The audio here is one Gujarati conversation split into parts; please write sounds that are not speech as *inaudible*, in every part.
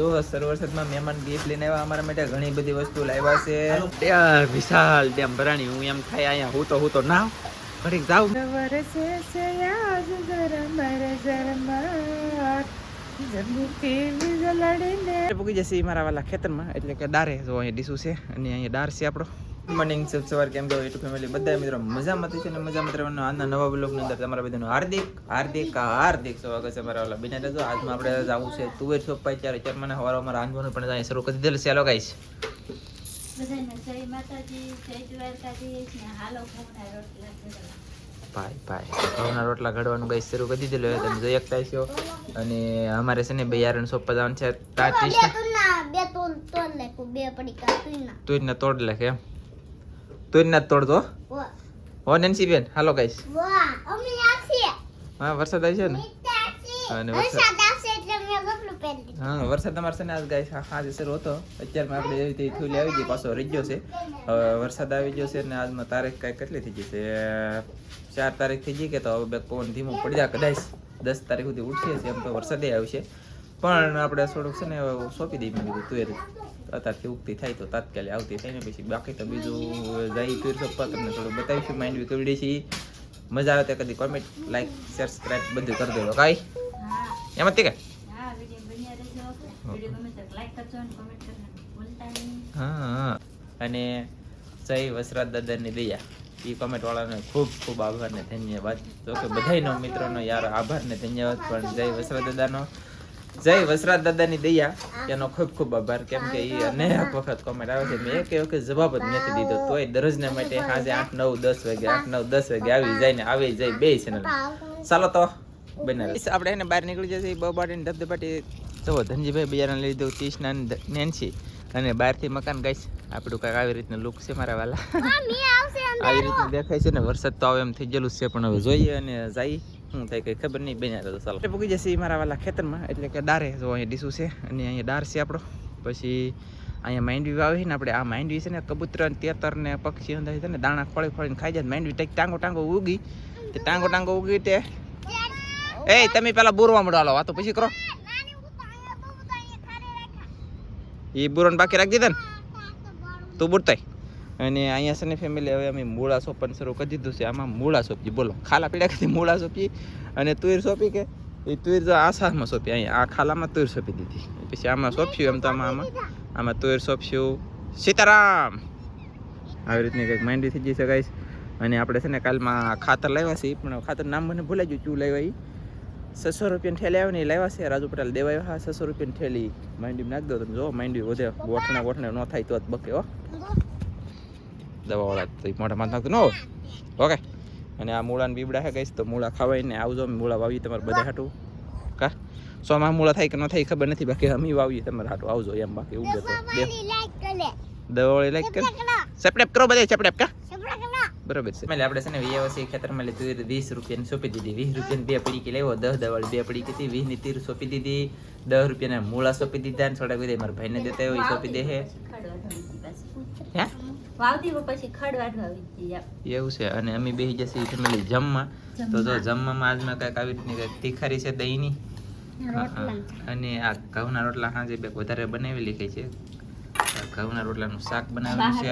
તો સરોવરસદમાં મહેમાન ગિફ્ટ લઈને આવ્યા અમારા માટે ઘણી બધી વસ્તુ લાવ્યા છે. ત્યાં વિશાલ ત્યાં ભરાણી હું એમ થાય અહીંયા હું તો હું તો ના ઘડીક જાઉં. પૂકી જશે ઈ મારા વાલા ખેતરમાં એટલે કે ડારે જો અહીંયા ડીસું છે અને અહીંયા ડાર છે આપણો. મોર્નિંગ શુભ સવાર કેમ છો? યુટ્યુબ ફેમિલી બધા મિત્રો મજામાં છે અને મજામાં રહેવાનો. આના નવા બ્લોગની અંદર તમારા બધાનું હાર્દિક હાર્દિક હાર્દિક સ્વાગત છે મારા ઓલા બિના રહેજો આજમાં આપણે જવું છે તુવેર સોપાઈ ચાર ચાર મને હવારો અમારે આંજવાનું પણ જાય શરૂ કરી દીધેલ છે. હાલો ગાઈશ ભાઈ ભાઈ ઘઉંના રોટલા ઘડવાનું ગાઈશ શરૂ કરી દીધેલું હોય તમે જોઈ શકતા છો અને અમારે છે ને બે યારણ સોંપવા જવાનું છે. તાટીશ બે તોલ તોલ બે પડીકા તું જ તોડ લે એમ. તું જ ના તોડતો? હો નેન્સી બેન હાલો આવશે હા વરસાદ આવશે છે ને? અને વરસાદ. વરસાદ આવશે એટલે મેં ગપલું પહેરી હા વરસાદ તમારે છે ને આજ ગાઈસ આજે શરૂ હતો. અત્યારમાં આપણે એવી રીતે થૂલી આવી ગઈ પાછો રહી ગયો છે. હવે વરસાદ આવી ગયો છે ને આજમાં તારીખ કાંઈ કેટલી થઈ ગઈ છે? ચાર તારીખ થઈ ગઈ કે તો હવે પવન ધીમો પડી જાય કદાચ દસ તારીખ સુધી ઉઠીએ છીએ એમ તો વરસાદે આવશે. પણ આપણે થોડુંક છે ને સોંપી દઈએ મેં કીધું તુવેર અત્યારથી ઉગતી થાય તો તાત્કાલિક આવતી થાય ને પછી બાકી તો બીજું જાય તુવેર સપ્પા તમને થોડું બતાવીશું માઇન્ડ વી છે મજા આવે તો કદી કોમેન્ટ લાઈક સબસ્ક્રાઈબ બધું કરી દેજો. કાંઈ? એમ જ કે? હા અને જય વસરાજ દાદાની દયા. એ કોમેન્ટ વાળાને ખૂબ ખૂબ આભાર ને ધન્યવાદ. તો કે બધાયનો મિત્રોનો યાર આભાર ને ધન્યવાદ પણ જય વસરાજ દાદાનો. જય વસરાજ દાદાની દયા. એનો ખૂબ ખૂબ આભાર. કેમ કે એ અનેક વખત કોમેન્ટ આવે છે. મેં એક વખત જવાબ જ નથી દીધો. તોય દરરોજને માટે સાંજે આઠ નવ દસ વાગે આઠ નવ દસ વાગે આવી જાય ને આવી જાય બે ચેનલ ચાલો તો બનાવી આપણે એને બહાર નીકળી જશે બબાટીને ધબધબાટી. તો ધનજીભાઈ બિયારણ લઈ દઉં ત્રીસ ના નેન્સી. અને બહારથી મકાન ગાઈશ આપણું કાંઈક આવી રીતનું લુક છે મારા વાલા. *laughs* આવી રીતનું દેખાય છે ને વરસાદ તો આવે એમ થઈ ગયેલું છે પણ હવે જોઈએ અને જાય. શું થાય કંઈ ખબર નહીં બેન તો ચાલો. પૂગી જશે મારા વાલા ખેતરમાં એટલે કે ડારે જો અહીંયા ડીસું છે અને અહીંયા ડાર છે આપણો. પછી અહીંયા માંડવી વાવી ને આપણે આ માંડવી છે ને કબૂતર ને તેતર ને પક્ષી અંદર છે ને દાણા ખોળી ખોળીને ખાઈ જાય માંડવી ટાંગ ટાંગો ટાંગો ઉગી. તે ટાંગો ટાંગો ઉગી તે. એ તમે પેલા બોરવા મળો હાલો વાતો પછી કરો. એ બુરણ બાકી રાખી દીધા ને? તું બોલતાય અને અહીંયા છે ને ફેમિલી હવે અમે મૂળા સોપન શરૂ કરી દીધું છે. આમાં મૂળા સોપી બોલો. ખાલા પીડા ખાતી મૂળા સોંપી અને તુર સોંપી કે? એ તુર તો આસામાં સોંપી અહીંયા આ ખાલામાં તુર સોંપી દીધી. પછી આમાં સોંપ્યું એમ તો આમાં આમાં. આમાં તુર સોંપ્યું સીતારામ! આવી રીતની કંઈક માંડી થઈ જઈ શકાય અને આપણે છે ને કાલમાં ખાતર લાવ્યા છે પણ ખાતર નામ મને ભૂલાઈ ગયું, ચૂ લાવ્યા એ છસો રૂપિયાની થેલી આવે ને એ લાવ્યા છે. રાજુ પટેલ દેવા આવ્યા હા છસો રૂપિયાની થેલી માંડી નાખી દો તમે જો માંડી વધે. ગોઠણે ગોઠણે ન થાય તો જ બકે હો. દવાવાળા તો મોઢા માથ નાખતું ન. ઓકે. અને આ મૂળાને બીબડા હે કહીશ તો મૂળા ખાવાય ને આવજો મૂળા વાવી તમારે બધા હાટું. કા? સો માં મૂળા થાય કે ન થાય ખબર નથી બાકી અમે વાવીએ તમારે હાટું. આવજો એમ બાકી ઉગે તો દવાવાળી લાઈક કર. સપડેપ કરો. બધા સપડેપ કા? બરોબર છે. એટલે આપણે છે ને વ્યવસાય ખેતરમાં લીધું વીસ રૂપિયાની સોંપી દીધી. વીસ રૂપિયાની બે પડીકી લેવો દસ દવાળી બે પડીકી હતી વીસની તીર સોંપી દીધી. દસ રૂપિયાના મૂળા સોંપી દીધા ને થોડાક બધા મારા ભાઈને દેતા હોય એ સોંપી દે હે. એવું છે. અને અમે બેસી જશે ફેમિલી જમવા. તો જો જમવામાં આજમાં કંઈક આવી રીતની કંઈક તીખારી છે દહીંની? અને આ ઘઉંના રોટલા સાંજે બે વધારે બનાવેલી લીધી છે. ઘઉંના રોટલાનું શાક બનાવેલું છે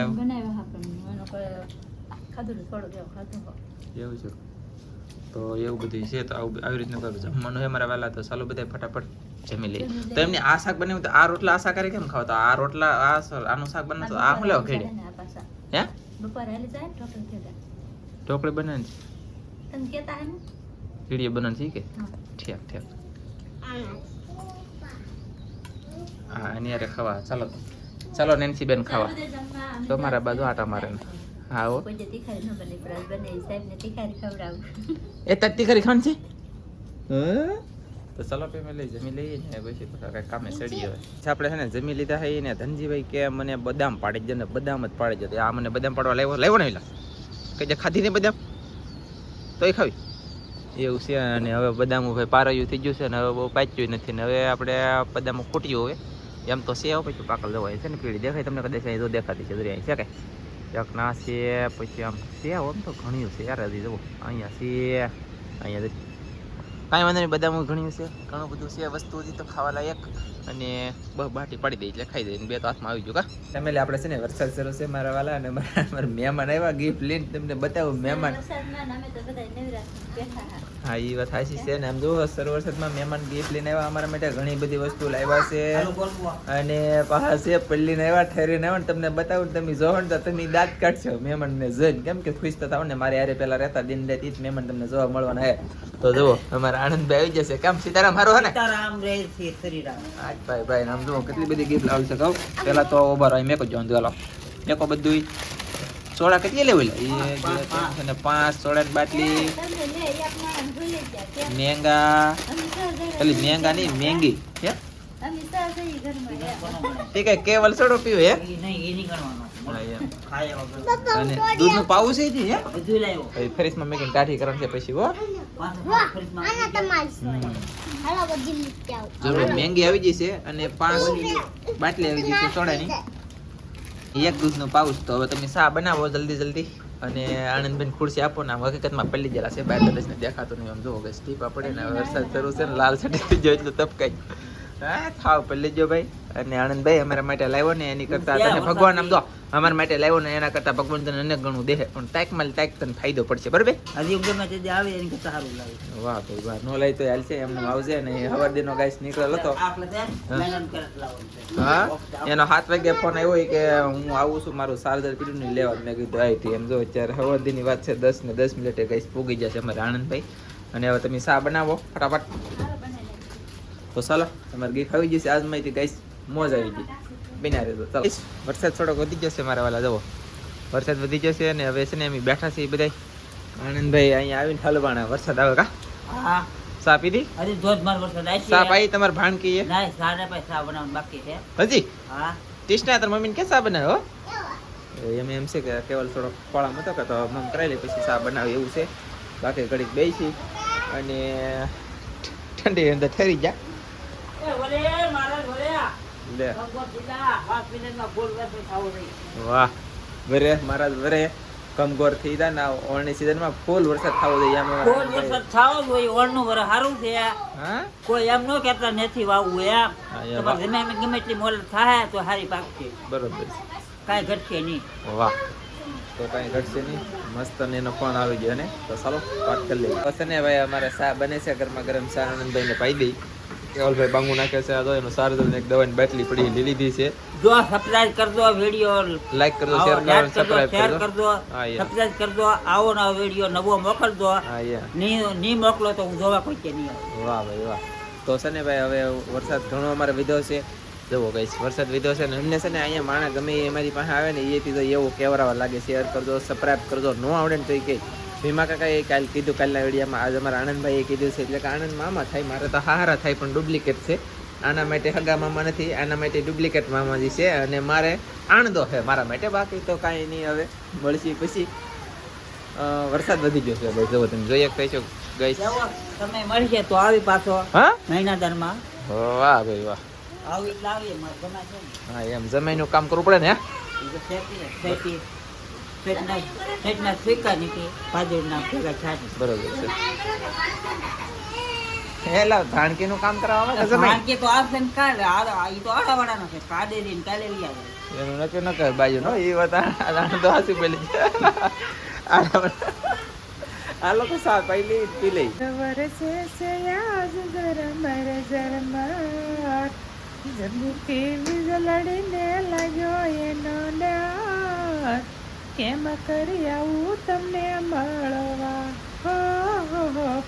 ખાધું થોડું જેવું ખાધું હોય. એવું છે. તો એવું બધું છે તો આવું આવી રીતનું કંઈક જમવાનું છે મારા વહેલા તો ચાલો બધા ફટાફટ જમી લઈએ. તો એમને આ શાક બનાવ્યું તો આ રોટલા આ શાકાહારી કેમ ખાવ? તો આ રોટલા આ આનું શાક બનાવ તો આ હું લેવા ખેડે હે? બપોરે હાલી જાય ઢોકળી બનાવી તમે કેતા હે? ખીડીએ બનાવી છે કે? ઠીક ઠેક. હા એની અરે ખાવા. ચાલો. ચાલો નેન્સી બેન ખાવા. તો મારા બાજુ આટા મારે. તીખારી તીખારી ખવડાવું એ તત્તી કરી ખાન છે તો ચાલો ફેમિલી જમી લઈએ ને પછી કાંઈ કામે ચડીએ હવે આપણે છે ને જમી લીધા છે ને ધનજીભાઈ કે મને બદામ પાડી દે ને બદામ જ પાડી દે આ મને બદામ પાડવા લાવ્યો લાવ્યો ને એલા કે જે ખાધી ને બદામ તોય ખાવી એવું છે અને હવે બદામું ભાઈ પારાયું થઈ ગયું છે ને હવે બહુ પાચ્યું નથી ને હવે આપણે બદામ ખૂટ્યું હવે એમ તો સેવ પછી પાકલ જવાય છે ને પીળી દેખાય તમને કદાચ અહીં જો દેખાતી છે દરિયા છે કાંઈ એક ના છે, પછી આમ છે, આમ તો ઘણ્યું છે યાર હજી જવું અહીંયા છે, અહીંયા કાંઈ વાંધો નહીં બધામાં ઘણ્યું છે, ઘણું બધું છે, વસ્તુ હજી તો ખાવા લાયક અને બસ બાટી પાડી દે એટલે ખાઈ દે બે તો હાથમાં આવી ગયું કા? ફેમિલી આપણે છે ને વરસાદ શરૂ છે મારા વાલા અને મારા મહેમાન આવ્યા ગિફ્ટ લઈને તમને બતાવું મહેમાન. વરસાદમાં ને અમે તો બધા નવરા બેઠા હા એ વાત સાચી છે ને. આમ જો સર વરસાદમાં મહેમાન ગિફ્ટ લઈને આવ્યા. અમારા માટે ઘણી બધી વસ્તુ લાવ્યા છે. અને પાછા છે પલ્લીને આવ્યા ઠેરીને આવ્યા. ને તમને બતાવું તમે જોવો ને તો તમે દાંત કાઢશો મહેમાનને જોઈને. કેમ કે ખુશ તો થાવ ને મારે યારે પેલા રહેતા દિન રાત ઈ જ મહેમાન તમને જોવા મળવાના હે તો જુઓ અમારા આનંદભાઈ આવી જશે. કેમ? સીતારામ હારો હે ને? સીતારામ રે શ્રી હા ભાઈ ભાઈ આમ જો કેટલી બધી ગિફ્ટ લાવી શકાવ પેલા તો ઊભા રહી મેકો જોન ચાલો મેકો બધું સોડા કેટલી લેવી લે? પાંચ. સોડાની બાટલી? મેંગા. પેલી મેંગા નહીં મેંગી. હે. ઠીક હે કેવલ સોડો પીવે હે? નહીં એ નહીં ગણવાનો. હા, દૂધનું અને પાવું છે જી હે? બધું લાવ્યો ફરીસમાં મેકીને કાઠી કરવાની છે પછી હો. આના તમારી હાલો બધી આવો જરૂર મેંગી આવી જશે અને પાંચ બાટલી આવી જશે સોડાની. એક દૂધનું પાઉચ તો હવે તમે સા બનાવો જલ્દી જલ્દી. અને આનંદબેન ખુરશી આપો ને હકીકતમાં પલ્લી ગયેલા છે ને દેખાતો નહીં. આમ જોવો કે સ્ટીપ પડે ને વરસાદ શરૂ છે ને લાલ સટી જોઈ એટલે તપકાઈ. હા થાવ પલ્લી જો ભાઈ. અને આનંદભાઈ અમારા માટે લાવ્યો ને એની કરતા તને ભગવાન આમ દો અમારા માટે લાવ્યો ને એના કરતા ભગવાન તને અનેક ગણું દેહે. પણ ટાઈકમાં ટાઈક તને ફાયદો પડશે બરાબર? હજી ગમે તે જે આવે એની કરતા સારું લાવે વાહ ભાઈ વાહ નો લઈ તો હાલશે એમને આવશે ને હવાર દિનો ગાઈસ નીકળેલો હતો તે હા. એનો સાત વાગે ફોન આવ્યો કે હું આવું છું મારું ચાર્જર પીડું ને લેવા. મેં કીધું આવી હતી એમ જો અત્યારે હવારદીની વાત છે દસ ને દસ મિનિટે ગાઈસ પૂગી જશે અમારા આનંદભાઈ. અને હવે તમે શા બનાવો ફટાફટ. તો ચાલો તમારે ગીત આવી જશે આજ માહિતી ગઈ મોજ આવી ગઈ. બિના રહેજો ચાલો. વરસાદ થોડોક વધી જશે મારા વાલા જવો વરસાદ વધી જશે અને હવે છે ને અમે બેઠા છીએ બધા આનંદભાઈ અહીંયા આવીને ઠલવાણા વરસાદ આવે કા? હા. સા પીધી? હજી ધોધમાર વરસાદ આવશે સા પાઈ તમારે ભાણકી એ ના સાડા પાસે ચા બનાવવાનું બાકી છે. હજી? હા. ટીસ્ના તાર મમ્મીને કે સા બનાવ્યો એમ એમ છે કે કેવલ થોડો ખોળામ હતો કે તો મમ કરાવી લે પછી સા બનાવે એવું છે. બાકી ઘડીક બેસી અને ઠંડી અંદર ઠરી જા. લે. વાહ. વરે મહારાજ વરે. કમગોર થઈ જાય ને ફૂલ વરસાદ થવો જોઈએ એમ કોઈ વરસાદ થાવો જોઈએ ઓળનું વરસ સારું છે. હા? કોઈ એમ ન કહેતા નથી વાવવું એમ. તમારે ગમે એમ ગમે એટલી મોલ થાય તો સારી પાકશે બરોબર કાંઈ ઘટશે નહીં. વાહ. તો કાંઈ ઘટશે નહીં. મસ્ત ને એનો ફોન આવી ગયો ને. તો ચાલો વાત કરી લઈએ. ને ભાઈ અમારે ચા બને છે ગરમા ગરમ ચા આનંદભાઈને પાઈ દઈ. કેવલભાઈ બાંગુ નાખે છે આ તો એનું સારું ને એક દવાની બાટલી પડી લઈ લીધી છે. જો સબસ્ક્રાઇબ કરજો વીડિયો લાઈક કરજો શેર કરજો સબસ્ક્રાઇબ કરજો. સબસ્ક્રાઇબ કરજો આવો નવો વીડિયો નવો મોકલજો. ની ની મોકલો તો હું જોવા કોઈ કે નહીં. વાહ ભાઈ વાહ. તો છે ને ભાઈ હવે વરસાદ ઘણો અમારે વિધો છે. જવો ગઈ વરસાદ વિધો છે ને અમને છે ને અહીંયા માણસ ગમે અમારી પાસે આવે ને એથી તો એવું કેવરાવા લાગે શેર કરજો સબસ્ક્રાઇબ કરજો. ન આવડે ને તો એ કહે. ભીમા કાકા એ કાલ કીધું કાલના વિડીયામાં આજે અમારા આનંદભાઈએ કીધું છે એટલે કે આનંદ મામા થાય મારે તો હારા થાય પણ ડુપ્લિકેટ છે. આના માટે હગા મામા નથી આના માટે ડુપ્લિકેટ મામાજી છે અને મારે આણંદો છે મારા માટે બાકી તો કાંઈ નહીં હવે. મળશે પછી. વરસાદ વધી ગયો છે ભાઈ જો તમે જોઈએ કહીશો ગઈ એવો સમય મળશે તો આવી પાછો હા? મહિનાદારમાં. વાહ ભાઈ વાહ. આવી છે. હા એમ જમાઈનું કામ કરવું પડે ને ખેતી ઈ શેતના શેતના સ્વીકાર નીકળી ભાદરના ભેગા છાંટી. બરોબર છે. હેલા ધાણકીનું કામ કરાવવા આવે જમાઈ તો આવશે ને કાલે આ- ઈ તો આડાવાળાનો છે. કાદેરી ને કાલે લઈ આવે. એનું નક્કી ન કર બાજુ નો એ વાત આ- આ તો હાસી પેલી. છે આ- આ લોકો સા પહેલી પી લઈ. વરસે છે આજ ઝરમર ઝરમર જબુકી લડીને લાગ્યો એનો ડર કેમ કરી આવું તમને મળવા? હો હો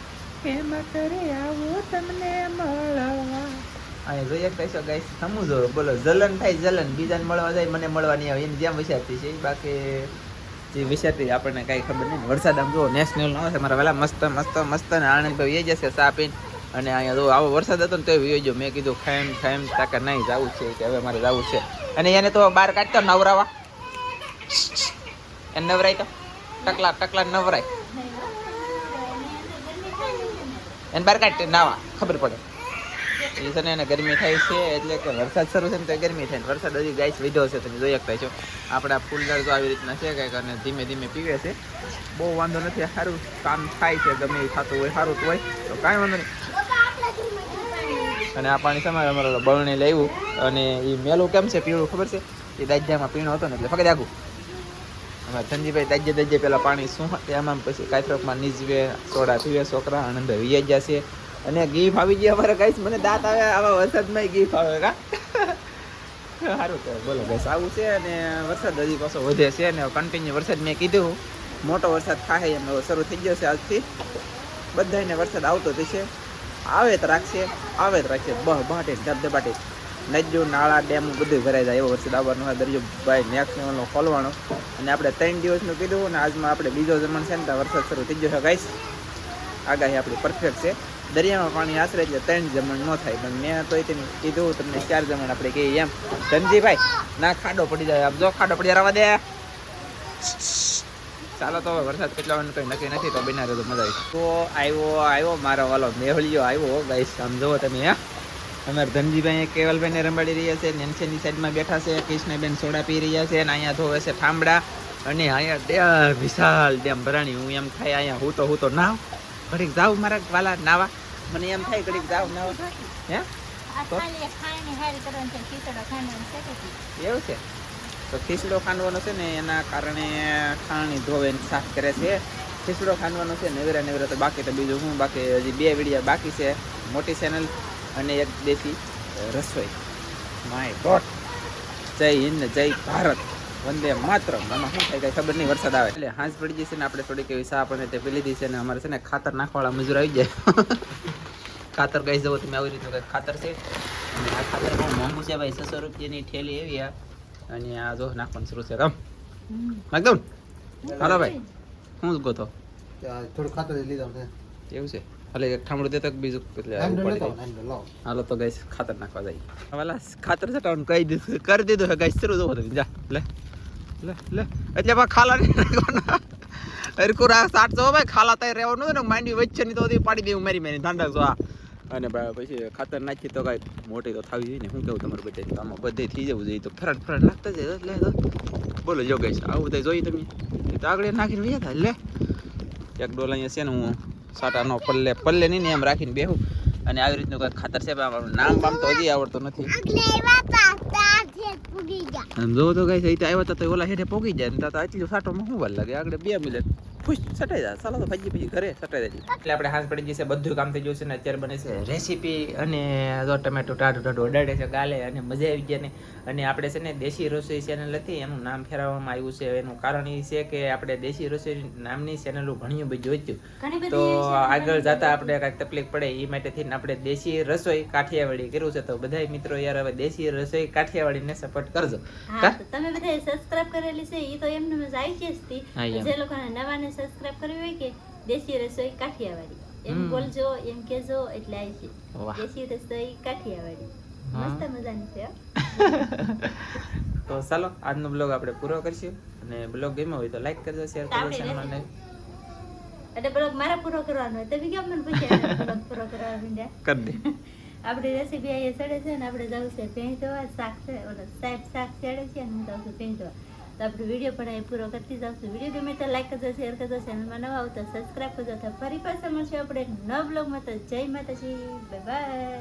કેમ કરી આવું તમને મળવા? અહીં જોઈએ કહીશો ગાઈસ સમજો બોલો, જલન થાય જલન. બીજાને મળવા જાય, મને મળવા નહીં આવે. એની જેમ વિચારતી છે. બાકી જે વિચારતી આપણને કાંઈ ખબર નહીં. વરસાદ આમ જુઓ નેશનલ નો મારા વેલા મસ્ત મસ્ત મસ્ત ને આનંદ ભાઈ એ જશે સા પીને અને અહીંયા જો આવો વરસાદ હતો ને તો એ જો મેં કીધું ખાઈમ ખાઈમ તાકા નહીં, જવું છે. કે હવે મારે જવું છે. અને એને તો બહાર કાઢતો નવરાવા. એને નવરાય તો? ટકલા ટકલા નવરાય. એને બહાર કાઢ નાવા, ખબર પડે. એ છે ને એને ગરમી થાય છે, એટલે કે વરસાદ શરૂ છે ને તો ગરમી થાય વરસાદ હજી ગાઈસ વીધો છે, તમે જોઈ શકતા છો આપણા ફૂલદાર તો આવી રીતના છે, કંઈક અને ધીમે ધીમે પીવે છે. બહુ વાંધો નથી, સારું કામ થાય છે, ગમે એ થતું હોય, સારું તો હોય. તો કાંઈ વાંધો નહીં. અને આ પાણી સમારે અમારે બળણી લેવું અને એ મેલું કેમ છે, પીળું ખબર છે? એ દાજ્યામાં પીણો હતો ને, એટલે ફકત આગું અમારે ધનજીભાઈ તાજે દાજ્ય પેલા પાણી શું એમાં પછી કાયથરોકમાં નીચવે સોડા પીવે, છોકરા આનંદ વિયા છે અને ગીફ આવી ગયા અમારે કઈશ મને દાંત આવે, આવા વરસાદમાં ગીફ આવે કા? સારું તો બોલો બસ આવું છે અને વરસાદ હજી પાછો વધે છે અને કન્ટિન્યુ વરસાદ મેં કીધું. મોટો વરસાદ થાય એમ શરૂ થઈ ગયો છે આજથી. બધાને વરસાદ આવતો થશે આવે તો રાખશે, આવે તો રાખશે. બહ બહાટે ધબધબાટે નદીઓ નાળા, ડેમ બધું ભરાઈ જાય. એવો વરસાદ આવવાનો દરિયો ભાઈ નેક્સ્ટ લેવલનો ખોલવાનો. અને આપણે ત્રણ દિવસનું કીધું અને આજમાં આપણે બીજો જમણ છે ને ત્યાં વરસાદ શરૂ થઈ ગયો છે ગાઈસ આગાહી આપણી પરફેક્ટ છે. દરિયામાં પાણી આશરે એટલે ત્રણ જમણ ન થાય. પણ મેં તો તેને કીધું, તમને ચાર જમણ આપણે કહીએ એમ. ધનજીભાઈ, ના, ખાડો પડી જાય. આપ જો, ખાડો પડી રવા દે. ચાલો, તો હવે વરસાદ કેટલા વાર કંઈ નક્કી નથી, તો બિના તો મજા આવી. તો આવ્યો આવ્યો મારો વાલો મેહળિયો આવ્યો ગાઈસ આમ જુઓ તમે, હા. અમારે ધનજીભાઈ કેવલભાઈને રમાડી રહ્યા છે નેનસેની સાઈડમાં બેઠા છે કૃષ્ણબેન સોડા પી રહ્યા છે અને અહીંયા ધોવે છે ઠામડા અને અહીંયા ડેમ વિશાલ ડેમ ભરાણી હું એમ થાય અહીંયા હું તો હું તો નાવ. ઘડીક જાઉં મારા વાલા નાવા. મને એમ થાય ઘડીક જાઉં નાવા. હે? એવું છે? તો ખીસડો ખાંડવાનો છે ને એના કારણે ખાણી ધોવે સાફ કરે છે. ખીસડો ખાંડવાનો છે નેવરા નેવરા તો બાકી તો બીજું હું બાકી હજી બે વિડીયા બાકી છે. મોટી ચેનલ અને એક દેશી રસોઈ. My god. જય હિન્દ જય ભારત. વંદે માત્ર આમાં શું થાય કઈ ખબર નહીં વરસાદ આવે. એટલે હાંસ પડી જશે ને આપણે થોડીક એવી સાપ અને તે પી લીધી છે ને અમારે છે ને ખાતર નાખવાળા મજૂર આવી જાય *laughs* ખાતર કહી જવો તમે આવી રીતનું કંઈક ખાતર છે? અને આ ખાતર બહુ મોંઘું છે ભાઈ છસો રૂપિયાની ઠેલી એવી આ. અને આ જો નાખવાનું શરૂ છે રમ. નાખ દઉં ને? હાલો ભાઈ. શું ગોતો. થોડું ખાતર લીધા એવું છે. હાલે એક ઠામડું દેતો બીજું એટલે હાલો તો ગઈશ ખાતર નાખવા જાય વાલા ખાતર છટાવાનું કહી દીધું કરી દીધું હે ગઈશ શરૂ જોવો તમે જા લે. લે લે. એટલે પણ ખાલા આ સાટ જો ભાઈ ખાલા તાય રહેવાનું ને માંડવી વચ્ચે ની તો પાડી દેવું મારી મારી ધાંડા જો આ. અને પછી ખાતર નાખી તો કાંઈ મોટી તો થવી જોઈએ ને શું કેવું તમારું બધે આમાં બધે થઈ જવું જોઈએ તો ફરટ ફરટ લાગતા જાય લે તો બોલો જો ગઈશ આવું બધે જોઈએ તમે. તો આગળ નાખીને વયા થાય લે. એક ડોલ અહીંયા છે ને હું સાટાનો પલ્લે પલ્લે નહીં ને એમ રાખીને બેહું. અને આવી રીતનું કંઈક ખાતર છે નામ બામ તો હજી આવડતું નથી. આમ જોવો તો કઈ આવ્યા તો ઓલા હેઠે પોગી જાય ને તો એટલી સાટોમાં શું વાર લાગે? આગળ બે મિનિટ. ખુશ સટાઈ જાય ચાલો તો ભાજી ભાજી ઘરે સટાઈ જાય એટલે આપણે હાંસ પડી જશે બધું કામ થઈ જશે છે ને અત્યારે બને છે રેસીપી અને જો ટમેટો ટાઢું ટાઢું ઓડાડે છે ગાલે અને મજા આવી ગયા ને. અને આપણે છે ને દેશી રસોઈ ચેનલ હતી એનું નામ ફેરવવામાં આવ્યું છે. એનું કારણ એ છે કે આપણે દેશી રસોઈ નામની ચેનલો ઘણી બધી જોઈતું તો આગળ જતા આપણે કાંઈક તકલીફ પડે એ માટે થઈને આપણે દેશી રસોઈ કાઠિયાવાડી કર્યું છે. તો બધા મિત્રો યાર હવે દેશી રસોઈ કાઠિયાવાડીને સપોર્ટ કરજો. તમે બધા સબસ્ક્રાઇબ કરેલી છે એ તો એમને જ આવી જ હતી. હા, એમ. જે લોકોને નવાને સબસ્ક્રાઇબ કરવી હોય કે દેશી રસોઈ કાઠિયાવાડી? એમ બોલજો એમ કેજો એટલે આવી છે. દેશી રસોઈ કાઠિયાવાડી. મસ્ત મજાની છે *laughs* તો ચાલો આજનો બ્લોગ આપણે પૂરો કરશું. અને બ્લોગ ગમ્યો હોય તો લાઈક કરજો શેર કરજો ચેનલને એટલે બ્લોગ મારા પૂરો કરવાનો હોય. તમે કેમ મને પૂછ્યા બ્લોગ પૂરો કરવા માંડ્યા *laughs* કર દે. *laughs* આપણી રેસીપી અહીંયા ચડે છે ને આપણે જવું છે ભેંસ ધોવા શાક છે ઓલો સાહેબ શાક ચડે છે અને હું જાઉં છું ભેંસ ધોવા તો આપણે વીડિયો પણ અહીં પૂરો કરતી જાઉં વીડિયો ગમે તો લાઈક કરજો શેર કરજો ચેનલમાં નવા આવતા સબસ્ક્રાઈબ કરજો. તો ફરી પાછા મળશે આપણે નવા બ્લોગમાં તો જય માતાજી. Bye bye